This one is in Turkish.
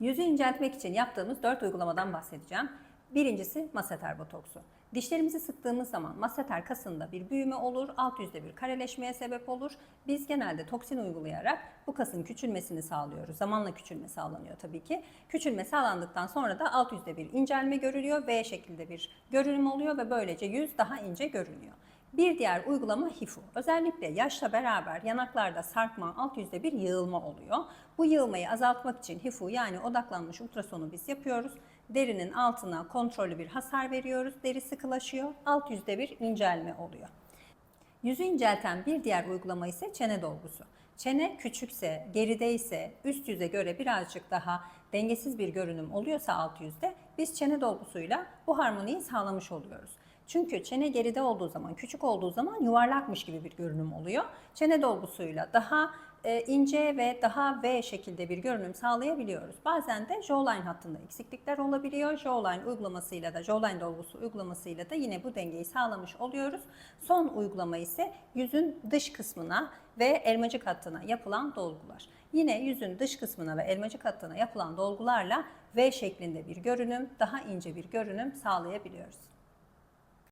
Yüzü inceltmek için yaptığımız 4 uygulamadan bahsedeceğim. Birincisi masseter botoksu. Dişlerimizi sıktığımız zaman masseter kasında bir büyüme olur, alt yüzde bir kareleşmeye sebep olur. Biz genelde toksin uygulayarak bu kasın küçülmesini sağlıyoruz. Zamanla küçülme sağlanıyor tabii ki. Küçülme sağlandıktan sonra da alt yüzde bir incelme görülüyor. V şeklinde bir görünüm oluyor ve böylece yüz daha ince görünüyor. Bir diğer uygulama HIFU. Özellikle yaşla beraber yanaklarda sarkma, alt yüzde bir yığılma oluyor. Bu yığılmayı azaltmak için HIFU yani odaklanmış ultrasonu biz yapıyoruz. Derinin altına kontrollü bir hasar veriyoruz. Deri sıkılaşıyor. Alt yüzde bir incelme oluyor. Yüzü incelten bir diğer uygulama ise çene dolgusu. Çene küçükse, gerideyse, üst yüze göre birazcık daha dengesiz bir görünüm oluyorsa alt yüzde biz çene dolgusuyla bu harmoniyi sağlamış oluyoruz. Çünkü çene geride olduğu zaman, küçük olduğu zaman yuvarlakmış gibi bir görünüm oluyor. Çene dolgusuyla daha e, ince ve daha V şekilde bir görünüm sağlayabiliyoruz. Bazen de jawline hattında eksiklikler olabiliyor. Jawline uygulamasıyla da, jawline dolgusu uygulamasıyla da yine bu dengeyi sağlamış oluyoruz. Son uygulama ise yüzün dış kısmına ve elmacık hattına yapılan dolgular. Yine yüzün dış kısmına ve elmacık hattına yapılan dolgularla V şeklinde bir görünüm, daha ince bir görünüm sağlayabiliyoruz.